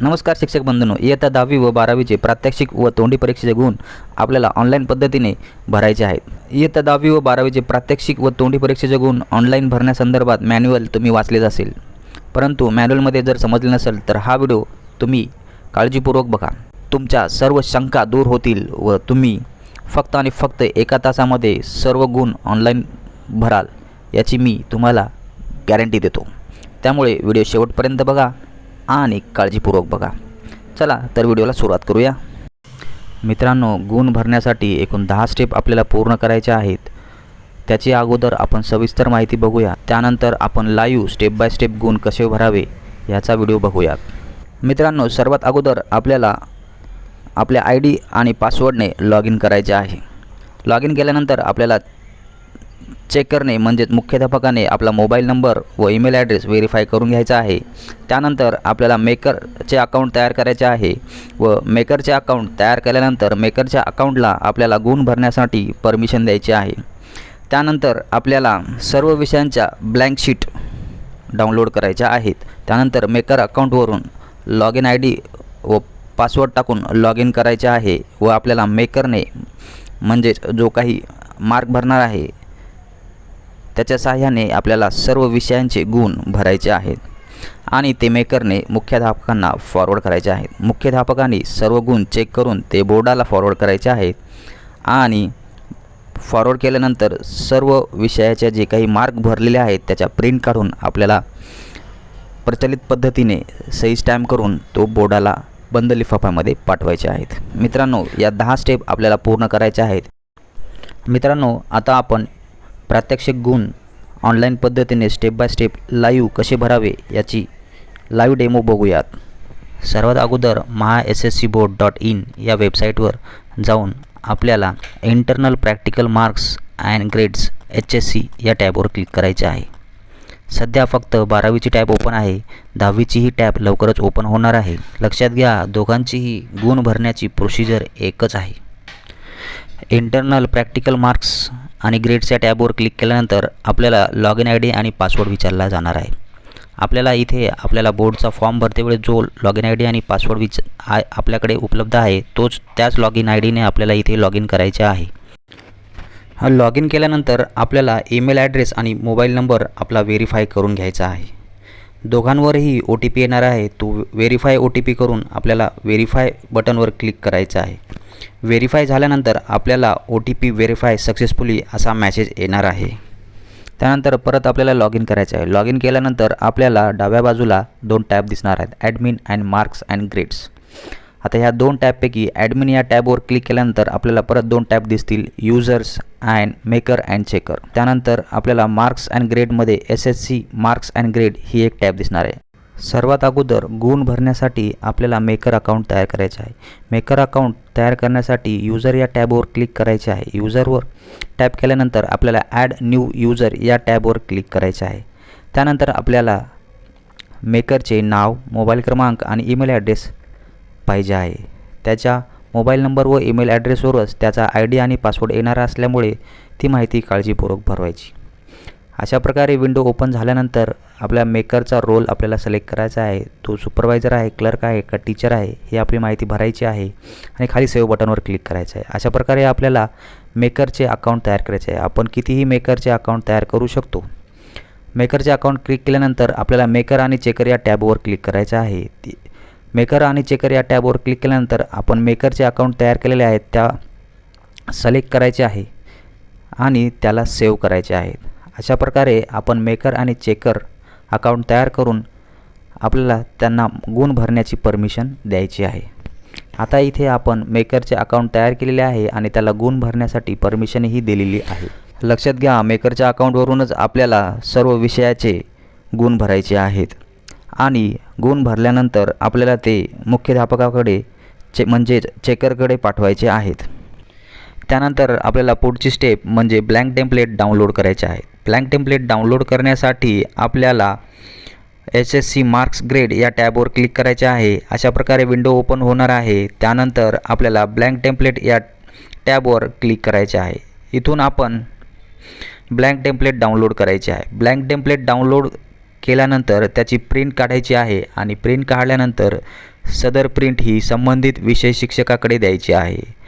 नमस्कार शिक्षक बंधनो इयत्ता दहावी व बारावीचे प्रात्यक्षिक व तोंडी परीक्षेचे गुण आपल्याला ऑनलाईन पद्धतीने भरायचे आहेत. इयत्ता दहावी व बारावीचे प्रात्यक्षिक व तोंडी परीक्षेचे गुण ऑनलाईन भरण्यासंदर्भात मॅन्युअल तुम्ही वाचलेच असेल. परंतु मॅन्युअलमध्ये जर समजले नसेल तर हा व्हिडिओ तुम्ही काळजीपूर्वक बघा. तुमच्या सर्व शंका दूर होतील व तुम्ही फक्त आणि फक्त एका तासामध्ये सर्व गुण ऑनलाईन भराल याची मी तुम्हाला गॅरंटी देतो. त्यामुळे व्हिडिओ शेवटपर्यंत बघा. आणि काळजीपूर्वक बघा. चला तर व्हिडिओला सुरुवात करूया. मित्रांनो गुण भरण्यासाठी एकूण दहा स्टेप आपल्याला पूर्ण करायच्या आहेत. त्याची अगोदर आपण सविस्तर माहिती बघूया. त्यानंतर आपण लाईव्ह स्टेप बाय स्टेप गुण कसे भरावे याचा व्हिडिओ बघूयात. मित्रांनो सर्वात अगोदर आपल्याला आपल्या आय डी आणि पासवर्डने लॉग इन करायचे आहे. लॉग इन केल्यानंतर आपल्याला चेक करणे म्हणजेच मुख्याध्यापकाने आपला मोबाईल नंबर व ईमेल ॲड्रेस व्हेरीफाय करून घ्यायचा आहे. त्यानंतर आपल्याला मेकरचे अकाउंट तयार करायचे आहे व मेकरचे अकाउंट तयार केल्यानंतर मेकरच्या अकाउंटला आपल्याला गुण भरण्यासाठी परमिशन द्यायची आहे. त्यानंतर आपल्याला सर्व विषयांच्या ब्लँक शीट डाउनलोड करायच्या आहेत. त्यानंतर मेकर अकाउंटवरून लॉग इन आय डी व पासवर्ड टाकून लॉग इन करायचे आहे व आपल्याला मेकरने म्हणजेच जो काही मार्क भरणार आहे त्याच्या सहाय्याने आपल्याला सर्व विषयांचे गुण भरायचे आहेत. आणि ते मेकरने मुख्याध्यापकांना फॉरवर्ड करायचे आहेत. मुख्याध्यापकांनी सर्व गुण चेक करून ते बोर्डाला फॉरवर्ड करायचे आहेत. आणि फॉरवर्ड केल्यानंतर सर्व विषयाच्या जे काही मार्क भरलेले आहेत त्याच्या प्रिंट काढून आपल्याला प्रचलित पद्धतीने सही स्टॅम्प करून तो बोर्डाला बंद लिफाफ्यामध्ये पाठवायचे आहेत. मित्रांनो या दहा स्टेप आपल्याला पूर्ण करायच्या आहेत. मित्रांनो आता आपण प्रात्यक्षिक गुण ऑनलाईन पद्धतीने स्टेप बाय स्टेप लाईव्ह कसे भरावे याची लाईव्ह डेमो बघूयात. सर्वात अगोदर Maha S S C board dot in या वेबसाईटवर जाऊन आपल्याला internal practical marks and grades H S C या टॅबवर क्लिक करायचे आहे. सध्या फक्त बारावीची टॅब ओपन आहे दहावीचीही टॅब लवकरच ओपन होणार आहे. लक्षात घ्या दोघांचीही गुण भरण्याची प्रोसिजर एकच आहे. इंटरनल प्रॅक्टिकल मार्क्स आणि ग्रेडच्या टॅबवर क्लिक केल्यानंतर आपल्याला लॉग इन आय डी आणि पासवर्ड विचारला जाणार आहे. आपल्याला इथे आपल्याला बोर्डचा फॉर्म भरतेवेळी जो लॉग इन आय डी आणि पासवर्ड विच आय आपल्याकडे उपलब्ध आहे तोच त्याच लॉग इन आय डीने आपल्याला इथे लॉग इन करायचे आहे. हा लॉग इन केल्यानंतर आपल्याला ईमेल ॲड्रेस आणि मोबाईल नंबर आपला व्हेरीफाय करून घ्यायचा आहे. दोघांवरही ओ टी पी येणार आहे तो व्हेरीफाय ओ टी पी करून आपल्याला व्हेरीफाय बटनवर क्लिक करायचं आहे. व्हेरीफाय झाल्यानंतर आपल्याला O T P verify successfully असा मॅसेज येणार आहे. त्यानंतर परत आपल्याला लॉग इन करायचं आहे. लॉग इन केल्यानंतर आपल्याला डाव्या बाजूला दोन टॅब दिसणार आहेत. Admin and marks and grades आता ह्या दोन टॅबपैकी ॲडमिन या टॅबवर क्लिक केल्यानंतर आपल्याला परत दोन टॅब दिसतील. Users and maker and checker त्यानंतर आपल्याला marks and ग्रेडमध्ये S S C marks and grade ही एक टॅब दिसणार आहे. सर्वात अगोदर गुण भरण्यासाठी आपल्याला मेकर अकाउंट तयार करायचे आहे. मेकर अकाउंट तयार करण्यासाठी युजर या टॅबवर क्लिक करायचे आहे. युजरवर टॅप केल्यानंतर आपल्याला ॲड न्यू युजर या टॅबवर क्लिक करायचे आहे. त्यानंतर आपल्याला मेकरचे नाव मोबाईल क्रमांक आणि ईमेल ॲड्रेस पाहिजे आहे. त्याच्या मोबाईल नंबर व ईमेल ॲड्रेसवरच त्याचा आय डी आणि पासवर्ड येणार असल्यामुळे ती माहिती काळजीपूर्वक भरवायची. अशा प्रकारे विंडो ओपन झाल्यानंतर आपल्या मेकरचा रोल आपल्याला सिलेक्ट करायचा आहे. तो सुपरवायझर आहे क्लर्क आहे का टीचर आहे हे आपली माहिती भरायची आहे आणि खाली सेव्ह बटनवर क्लिक करायचं आहे. अशा प्रकारे आपल्याला मेकरचे अकाउंट तयार करायचे आहे. आपण कितीही मेकरचे अकाउंट तयार करू शकतो. मेकरचे अकाउंट क्लिक केल्यानंतर आपल्याला मेकर आणि चेकर या टॅबवर क्लिक करायचं आहे. ती मेकर आणि चेकर या टॅबवर क्लिक केल्यानंतर आपण मेकरचे अकाउंट तयार केलेले आहेत त्या सिलेक्ट करायचे आहे आणि त्याला सेव्ह करायचे आहेत. अशा प्रकारे आपण मेकर आणि चेकर अकाउंट तयार करून आपल्याला त्यांना गुण भरण्याची परमिशन द्यायची आहे. आता इथे आपण मेकरचे अकाउंट तयार केलेले आहे आणि त्याला गुण भरण्यासाठी परमिशनही दिलेली आहे. लक्षात घ्या मेकरच्या अकाउंटवरूनच आपल्याला सर्व विषयाचे गुण भरायचे आहेत. आणि गुण भरल्यानंतर आपल्याला ते मुख्याध्यापकाकडे चे म्हणजेच चेकरकडे पाठवायचे आहेत. त्यानंतर आपल्याला पुढची स्टेप म्हणजे ब्लँक टेम्पलेट डाउनलोड करायचे आहे. ब्लँक टेम्पलेट डाउनलोड करण्यासाठी आपल्याला S S C marks grade या टॅबवर क्लिक करायचे आहे. अशा प्रकारे विंडो ओपन होणार आहे. त्यानंतर आपल्याला ब्लँक टेम्पलेट या टॅबवर क्लिक करायचे आहे. इथून आपण ब्लँक टेम्पलेट डाउनलोड करायचे आहे. ब्लँक टेम्पलेट डाउनलोड केल्यानंतर त्याची प्रिंट काढायची आहे आणि प्रिंट काढल्यानंतर सदर प्रिंट ही संबंधित विषय शिक्षकाकडे द्यायची आहे.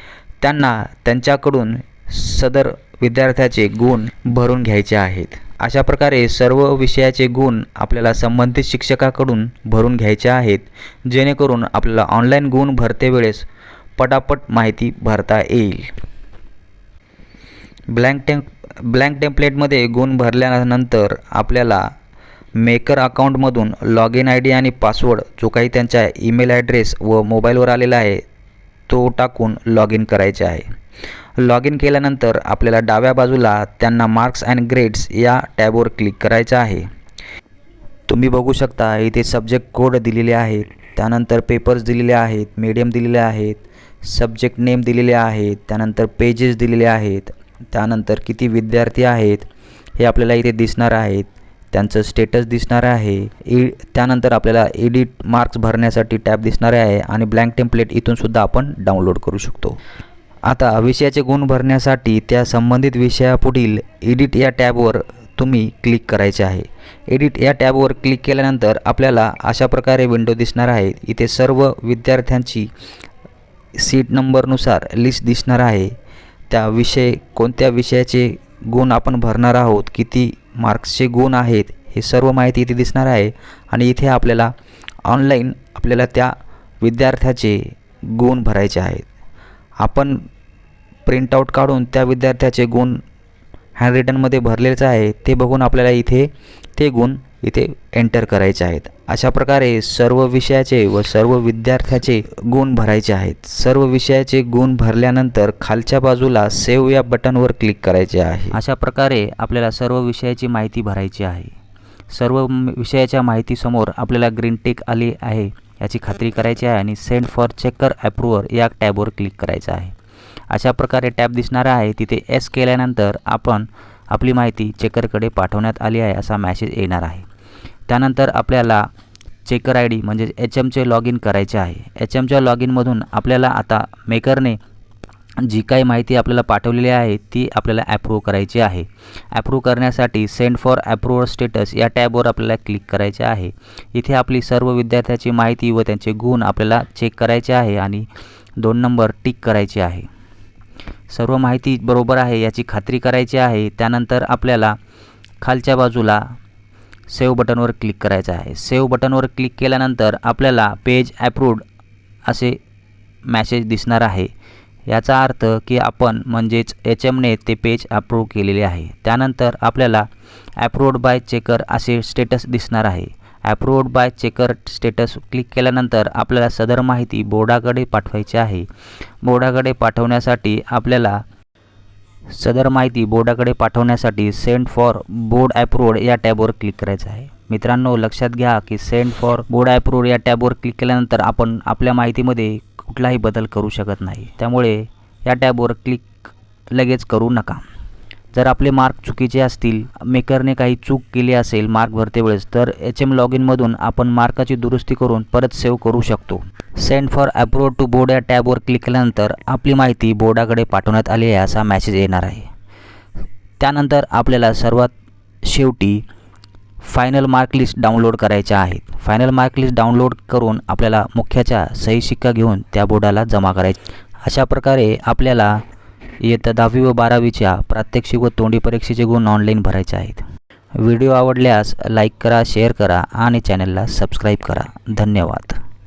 त्यांना त्यांच्याकडून सदर विद्यार्थ्याचे गुण भरून घ्यायचे आहेत. अशा प्रकारे सर्व विषयाचे गुण आपल्याला संबंधित शिक्षकाकडून भरून घ्यायचे आहेत जेणेकरून आपल्याला ऑनलाईन गुण भरते वेळेस पटापट माहिती भरता येईल. ब्लँक टेम्प ब्लँक टेम्पलेटमध्ये गुण भरल्यानंतर आपल्याला मेकर अकाउंटमधून लॉग इन आय डी आणि पासवर्ड जो काही त्यांच्या ईमेल ॲड्रेस व मोबाईलवर आलेला आहे तो टाकून लॉग इन करायचे आहे. लॉग इन केल्यानंतर आपल्याला डाव्या बाजूला त्यांना मार्क्स अँड ग्रेड्स या टॅबवर क्लिक करायचं आहे. तुम्ही बघू शकता इथे सब्जेक्ट कोड दिलेले आहेत. त्यानंतर पेपर्स दिलेले आहेत मीडियम दिलेले आहेत सब्जेक्ट नेम दिलेले आहेत त्यानंतर पेजेस दिलेले आहेत त्यानंतर किती विद्यार्थी आहेत हे आपल्याला इथे दिसणार आहेत. त्यांचं स्टेटस दिसणार आहे. ए त्यानंतर आपल्याला एडिट मार्क्स भरण्यासाठी टॅब दिसणार आहे आणि ब्लँक टेम्पलेट इथूनसुद्धा आपण डाउनलोड करू शकतो. आता विषयाचे गुण भरण्यासाठी त्या संबंधित विषयापुढील एडिट या टॅबवर तुम्ही क्लिक करायचे आहे. एडिट या टॅबवर क्लिक केल्यानंतर आपल्याला अशा प्रकारे विंडो दिसणार आहे. इथे सर्व विद्यार्थ्यांची सीट नंबरनुसार लिस्ट दिसणार आहे. त्या विषय कोणत्या विषयाचे गुण आपण भरणार आहोत किती मार्क्सचे गुण आहेत हे सर्व माहिती इथे दिसणार आहे. आणि इथे आपल्याला ऑनलाईन आपल्याला त्या विद्यार्थ्याचे गुण भरायचे आहेत. आपण प्रिंटआउट काढून त्या विद्यार्थ्याचे गुण हँडरिटनमध्ये भरलेच आहे ते बघून आपल्याला इथे ते गुण इथे एंटर करायचे आहेत. अशा प्रकारे सर्व विषयाचे व सर्व विद्यार्थ्याचे गुण भरायचे आहेत. सर्व विषयाचे गुण भरल्यानंतर खालच्या बाजूला सेव्ह या बटनवर क्लिक करायचे आहे. अशा प्रकारे आपल्याला सर्व विषयाची माहिती भरायची आहे. सर्व विषयाच्या माहितीसमोर आपल्याला ग्रीन टेक आली आहे याची खात्री करायची आहे आणि सेंड फॉर चेकर ॲप्रूवर या टॅबवर क्लिक करायचं आहे. अशा प्रकारे टॅब दिसणार आहे तिथे एस केल्यानंतर आपण आपली माहिती चेकरकडे पाठवण्यात आली आहे असा मॅसेज येणार आहे. त्यानंतर आपल्याला चेकर आय डी म्हणजे एच एमचे लॉग इन करायचे आहे. एच एमच्या लॉग इनमधून आपल्याला आता मेकरने जी काही माहिती आपल्याला पाठवलेली आहे ती आपल्याला ॲप्रूव्ह करायची आहे. ॲप्रूव्ह करण्यासाठी सेंड फॉर ॲप्रूव्हर स्टेटस या टॅबवर आपल्याला क्लिक करायचे आहे. इथे आपली सर्व विद्यार्थ्याची माहिती व त्यांचे गुण आपल्याला चेक करायचे आहे आणि दोन नंबर टिक करायचे आहे. सर्व माहिती बरोबर आहे याची खात्री करायची आहे. त्यानंतर आपल्याला खालच्या बाजूला सेव्ह बटनवर क्लिक करायचं आहे. सेव्ह बटनवर क्लिक केल्यानंतर आपल्याला पेज ॲप्रूव्ड असे मॅसेज दिसणार आहे. याचा अर्थ की आपण म्हणजेच एच एमने ते पेज अप्रूव्ह केलेले आहे. त्यानंतर आपल्याला ॲप्रूव्ड बाय चेकर असे स्टेटस दिसणार आहे. Approved by checker status click केल्यानंतर आपल्याला सदर माहिती बोर्डाकडे पाठवायची आहे. बोर्डाकडे पाठवण्यासाठी आपल्याला सदर माहिती बोर्डाकडे पाठवण्यासाठी सेंड फॉर बोर्ड ॲप्रूव्ड या टॅबवर क्लिक करायचं आहे. मित्रांनो लक्षात घ्या की सेंड फॉर बोर्ड ॲप्रूव्ड या टॅबवर क्लिक केल्यानंतर आपण आपल्या माहितीमध्ये कुठलाही बदल करू शकत नाही. त्यामुळे या टॅबवर क्लिक लगेच करू नका. जर आपले मार्क चुकीचे असतील मेकरने काही चूक केली असेल मार्क भरते वेळेस तर एच एम लॉग इनमधून आपण मार्काची दुरुस्ती करून परत सेव्ह करू शकतो. Send for approved to board या टॅबवर क्लिक केल्यानंतर आपली माहिती बोर्डाकडे पाठवण्यात आली आहे असा मॅसेज येणार आहे. त्यानंतर आपल्याला सर्वात शेवटी फायनल मार्क लिस्ट डाउनलोड करायच्या आहेत. फायनल मार्क लिस्ट डाउनलोड करून आपल्याला मुख्याच्या सही शिक्का घेऊन त्या बोर्डाला जमा करायची. अशा प्रकारे आपल्याला इयत्ता दहावी व बारावीच्या प्रात्यक्षिक व तोंडी परीक्षेचे गुण ऑनलाईन भरायचे आहेत. व्हिडिओ आवडल्यास लाईक करा शेअर करा आणि चॅनलला सबस्क्राईब करा. धन्यवाद.